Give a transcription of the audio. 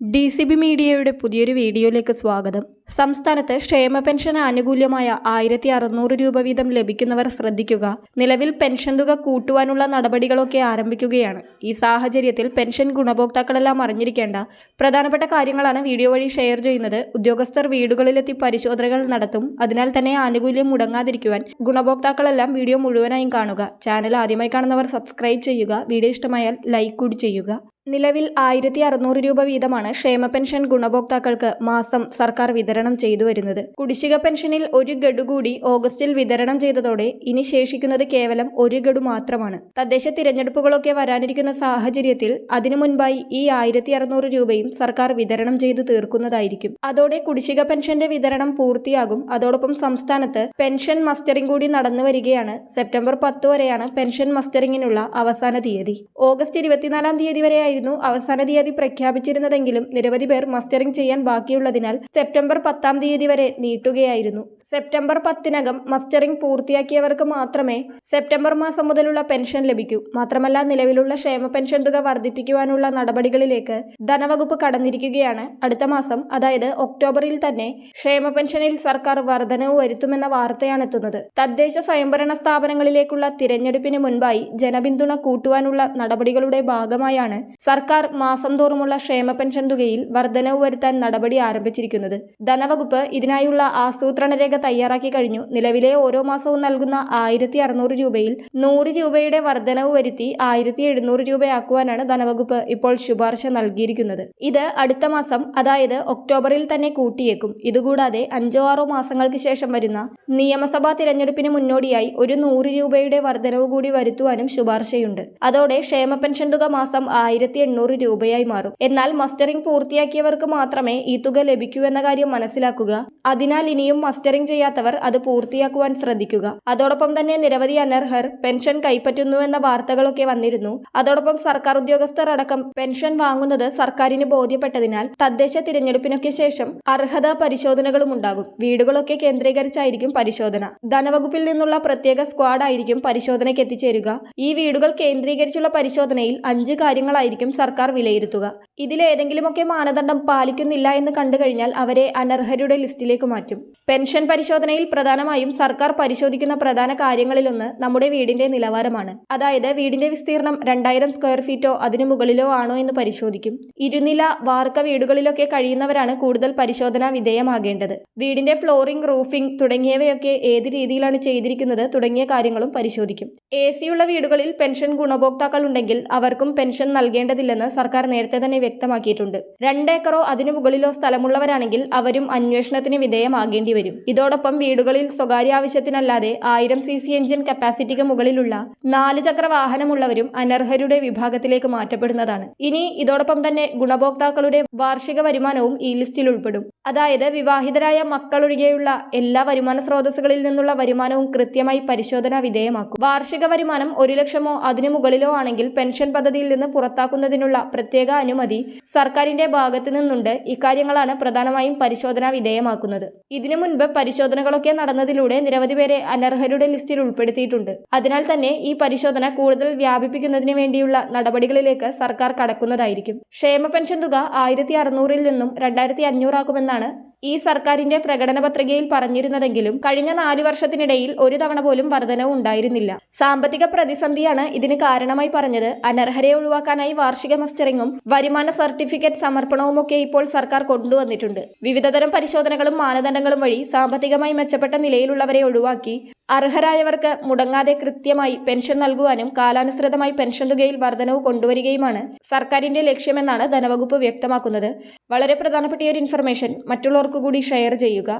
D C B മീഡിയയുടെ പുതിയൊരു വീഡിയോയിലേക്ക് സ്വാഗതം. സംസ്ഥാനത്ത് ക്ഷേമ പെൻഷൻ ആനുകൂല്യമായ ആയിരത്തി അറുന്നൂറ് രൂപ വീതം ലഭിക്കുന്നവർ ശ്രദ്ധിക്കുക. നിലവിൽ പെൻഷൻ തുക കൂട്ടുവാനുള്ള നടപടികളൊക്കെ ആരംഭിക്കുകയാണ്. ഈ സാഹചര്യത്തിൽ പെൻഷൻ ഗുണഭോക്താക്കളെല്ലാം അറിഞ്ഞിരിക്കേണ്ട പ്രധാനപ്പെട്ട കാര്യങ്ങളാണ് വീഡിയോ വഴി ഷെയർ ചെയ്യുന്നത്. ഉദ്യോഗസ്ഥർ വീടുകളിലെത്തി പരിശോധനകൾ നടത്തും. അതിനാൽ തന്നെ ആനുകൂല്യം മുടങ്ങാതിരിക്കുവാൻ ഗുണഭോക്താക്കളെല്ലാം വീഡിയോ മുഴുവനായും കാണുക. ചാനൽ ആദ്യമായി കാണുന്നവർ സബ്സ്ക്രൈബ് ചെയ്യുക. വീഡിയോ ഇഷ്ടമായാൽ ലൈക്ക് കൂടി ചെയ്യുക. നിലവിൽ ആയിരത്തി അറുന്നൂറ് രൂപ വീതമാണ് ക്ഷേമ പെൻഷൻ ഗുണഭോക്താക്കൾക്ക് മാസം സർക്കാർ വിതരണം ചെയ്തു വരുന്നത്. കുടിശ്ശിക പെൻഷനിൽ ഒരു ഗഡു കൂടി ഓഗസ്റ്റിൽ വിതരണം ചെയ്തതോടെ ഇനി ശേഷിക്കുന്നത് കേവലം ഒരു ഗഡു മാത്രമാണ്. തദ്ദേശ തിരഞ്ഞെടുപ്പുകളൊക്കെ വരാനിരിക്കുന്ന സാഹചര്യത്തിൽ അതിനു മുൻപായി ഈ ആയിരത്തി അറുന്നൂറ് രൂപയും സർക്കാർ വിതരണം ചെയ്തു തീർക്കുന്നതായിരിക്കും. അതോടെ കുടിശ്ശിക പെൻഷന്റെ വിതരണം പൂർത്തിയാകും. അതോടൊപ്പം സംസ്ഥാനത്ത് പെൻഷൻ മസ്റ്ററിംഗ് കൂടി നടന്നു വരികയാണ്. സെപ്റ്റംബർ പത്ത് വരെയാണ് പെൻഷൻ മസ്റ്ററിംഗിനുള്ള അവസാന തീയതി. ഓഗസ്റ്റ് ഇരുപത്തിനാലാം തീയതി വരെയായിരുന്നു അവസാന തീയതി പ്രഖ്യാപിച്ചിരുന്നതെങ്കിലും നിരവധി പേർ മസ്റ്ററിംഗ് ചെയ്യാൻ ബാക്കിയുള്ളതിനാൽ സെപ്റ്റംബർ പത്താം തീയതി വരെ നീട്ടുകയായിരുന്നു. സെപ്റ്റംബർ പത്തിനകം മസ്റ്ററിംഗ് പൂർത്തിയാക്കിയവർക്ക് മാത്രമേ സെപ്റ്റംബർ മാസം മുതലുള്ള പെൻഷൻ ലഭിക്കൂ. മാത്രമല്ല നിലവിലുള്ള ക്ഷേമ പെൻഷൻ തുക വർദ്ധിപ്പിക്കുവാനുള്ള നടപടികളിലേക്ക് ധനവകുപ്പ് കടന്നിരിക്കുകയാണ്. അടുത്ത മാസം അതായത് ഒക്ടോബറിൽ തന്നെ ക്ഷേമ പെൻഷനിൽ സർക്കാർ വർധനവ് വരുത്തുമെന്ന വാർത്തയാണ് എത്തുന്നത് തദ്ദേശ സ്വയംഭരണ സ്ഥാപനങ്ങളിലേക്കുള്ള തിരഞ്ഞെടുപ്പിന് മുൻപായി ജനപിന്തുണ കൂട്ടുവാനുള്ള നടപടികളുടെ ഭാഗമായാണ് സർക്കാർ മാസം തോറുമുള്ള ക്ഷേമ പെൻഷൻ തുകയിൽ വർധനവ് വരുത്താൻ നടപടി ആരംഭിച്ചിരിക്കുന്നത്. ധനവകുപ്പ് ഇതിനായുള്ള ആസൂത്രണ രേഖ തയ്യാറാക്കി കഴിഞ്ഞു. നിലവിലെ ഓരോ മാസവും നൽകുന്ന ആയിരത്തി അറുന്നൂറ് രൂപയിൽ നൂറ് രൂപയുടെ വർധനവ് വരുത്തി ആയിരത്തി എഴുന്നൂറ് രൂപയാക്കുവാനാണ് ധനവകുപ്പ് ഇപ്പോൾ ശുപാർശ നൽകിയിരിക്കുന്നത്. ഇത് അടുത്ത മാസം അതായത് ഒക്ടോബറിൽ തന്നെ കൂട്ടിയേക്കും. ഇതുകൂടാതെ അഞ്ചോ ആറോ മാസങ്ങൾക്ക് ശേഷം വരുന്ന നിയമസഭാ തിരഞ്ഞെടുപ്പിന് മുന്നോടിയായി ഒരു നൂറ് രൂപയുടെ വർധനവ് കൂടി വരുത്തുവാനും ശുപാർശയുണ്ട്. അതോടെ ക്ഷേമ പെൻഷൻ തുക മാസം ആയിരത്തി എണ്ണൂറ് രൂപയായി മാറും. എന്നാൽ മസ്റ്ററിംഗ് പൂർത്തിയാക്കിയവർക്ക് മാത്രമേ ഈ തുക ലഭിക്കൂ എന്ന കാര്യം മനസ്സിലാക്കുക. അതിനാൽ ഇനിയും മസ്റ്ററിംഗ് ചെയ്യാത്തവർ അത് പൂർത്തിയാക്കുവാൻ ശ്രദ്ധിക്കുക. അതോടൊപ്പം തന്നെ നിരവധി അനർഹർ പെൻഷൻ കൈപ്പറ്റുന്നു എന്ന വാർത്തകളൊക്കെ വന്നിരുന്നു. അതോടൊപ്പം സർക്കാർ ഉദ്യോഗസ്ഥർ അടക്കം പെൻഷൻ വാങ്ങുന്നത് സർക്കാരിന് ബോധ്യപ്പെട്ടതിനാൽ തദ്ദേശ തിരഞ്ഞെടുപ്പിനൊക്കെ ശേഷം അർഹതാ പരിശോധനകളും ഉണ്ടാകും. വീടുകളൊക്കെ കേന്ദ്രീകരിച്ചായിരിക്കും പരിശോധന. ധനവകുപ്പിൽ നിന്നുള്ള പ്രത്യേക സ്ക്വാഡ് ആയിരിക്കും പരിശോധനയ്ക്ക് എത്തിച്ചേരുക. ഈ വീടുകൾ കേന്ദ്രീകരിച്ചുള്ള പരിശോധനയിൽ അഞ്ച് കാര്യങ്ങളായിരിക്കും സർക്കാർ വിലയിരുത്തുക. ഇതിലേതെങ്കിലുമൊക്കെ മാനദണ്ഡം പാലിക്കുന്നില്ല എന്ന് കണ്ടു കഴിഞ്ഞാൽ അവരെ അനർഹരുടെ ലിസ്റ്റിലേക്ക് മാറ്റും. പെൻഷൻ പരിശോധനയിൽ പ്രധാനമായും സർക്കാർ പരിശോധിക്കുന്ന പ്രധാന കാര്യങ്ങളിലൊന്ന് നമ്മുടെ വീടിന്റെ നിലവാരമാണ്. അതായത് വീടിന്റെ വിസ്തീർണം രണ്ടായിരം സ്ക്വയർ ഫീറ്റോ അതിനു മുകളിലോ ആണോ എന്ന് പരിശോധിക്കും. ഇരുനില വാർക്ക വീടുകളിലൊക്കെ കഴിയുന്നവരാണ് കൂടുതൽ പരിശോധന വിധേയമാകേണ്ടത്. വീടിന്റെ ഫ്ലോറിംഗ് റൂഫിംഗ് തുടങ്ങിയവയൊക്കെ ഏത് രീതിയിലാണ് ചെയ്തിരിക്കുന്നത് തുടങ്ങിയ കാര്യങ്ങളും പരിശോധിക്കും. എ സിയുള്ള വീടുകളിൽ പെൻഷൻ ഗുണഭോക്താക്കൾ ഉണ്ടെങ്കിൽ അവർക്കും പെൻഷൻ നൽകേണ്ടതില്ലെന്ന് സർക്കാർ നേരത്തെ തന്നെ വ്യക്തമാക്കിയിട്ടുണ്ട്. രണ്ടേക്കറോ അതിനു മുകളിലോ സ്ഥലമുള്ളവരാണെങ്കിൽ അവരും അന്വേഷണത്തിന് വിധേയമാകേണ്ടി വരും. ഇതോടൊപ്പം വീടുകളിൽ സ്വകാര്യ ആവശ്യത്തിനല്ലാതെ ആയിരം സി സി എഞ്ചിൻ കപ്പാസിറ്റിക്ക് മുകളിലുള്ള നാല് ചക്ര വാഹനമുള്ളവരും അനർഹരുടെ വിഭാഗത്തിലേക്ക് മാറ്റപ്പെടുന്നതാണ്. ഇനി ഇതോടൊപ്പം തന്നെ ഗുണഭോക്താക്കളുടെ വാർഷിക വരുമാനവും ഈ ലിസ്റ്റിൽ ഉൾപ്പെടും. അതായത് വിവാഹിതരായ മക്കളൊഴികെയുള്ള എല്ലാ വരുമാന സ്രോതസ്സുകളിൽ നിന്നുള്ള വരുമാനവും കൃത്യമായി പരിശോധന വിധേയമാക്കും. വാർഷിക വരുമാനം ഒരു ലക്ഷമോ അതിനു മുകളിലോ ആണെങ്കിൽ പെൻഷൻ പദ്ധതിയിൽ നിന്ന് പുറത്താക്കുന്നതിനുള്ള പ്രത്യേക അനുമതി സർക്കാരിന്റെ ഭാഗത്തു നിന്നുണ്ട്. ഇക്കാര്യങ്ങളാണ് പ്രധാനമായും പരിശോധന വിധേയമാക്കുന്നത്. ഇതിനു മുൻപ് പരിശോധനകളൊക്കെ നടന്നതിലൂടെ നിരവധി പേരെ അനർഹരുടെ ലിസ്റ്റിൽ ഉൾപ്പെടുത്തിയിട്ടുണ്ട്. അതിനാൽ തന്നെ ഈ പരിശോധന കൂടുതൽ വ്യാപിപ്പിക്കുന്നതിന് വേണ്ടിയുള്ള നടപടികളിലേക്ക് സർക്കാർ കടക്കുന്നതായിരിക്കും. ക്ഷേമ പെൻഷൻ തുക ആയിരത്തി അറുന്നൂറിൽ നിന്നും രണ്ടായിരത്തി അഞ്ഞൂറാക്കുമെന്നാണ് ഈ സർക്കാരിന്റെ പ്രകടന പത്രികയിൽ പറഞ്ഞിരുന്നതെങ്കിലും കഴിഞ്ഞ നാലു വർഷത്തിനിടയിൽ ഒരു തവണ പോലും വർധനവ് ഉണ്ടായിരുന്നില്ല. സാമ്പത്തിക പ്രതിസന്ധിയാണ് ഇതിന് കാരണമായി പറഞ്ഞത്. അനർഹരെ ഒഴിവാക്കാനായി വാർഷിക മസ്റ്ററിങ്ങും വരുമാന സർട്ടിഫിക്കറ്റ് സമർപ്പണവുമൊക്കെ ഇപ്പോൾ സർക്കാർ കൊണ്ടുവന്നിട്ടുണ്ട്. വിവിധതരം പരിശോധനകളും മാനദണ്ഡങ്ങളും വഴി സാമ്പത്തികമായി മെച്ചപ്പെട്ട നിലയിലുള്ളവരെ ഒഴിവാക്കി അർഹരായവർക്ക് മുടങ്ങാതെ കൃത്യമായി പെൻഷൻ നൽകുവാനും കാലാനുസൃതമായി പെൻഷൻ തുകയിൽ വർധനവ് കൊണ്ടുവരികയുമാണ് സർക്കാരിന്റെ ലക്ഷ്യമെന്നാണ് ധനവകുപ്പ് വ്യക്തമാക്കുന്നത്. വളരെ പ്രധാനപ്പെട്ട ഒരു ഇൻഫർമേഷൻ മറ്റുള്ളവർക്ക് കൂടി ഷെയർ ചെയ്യുക.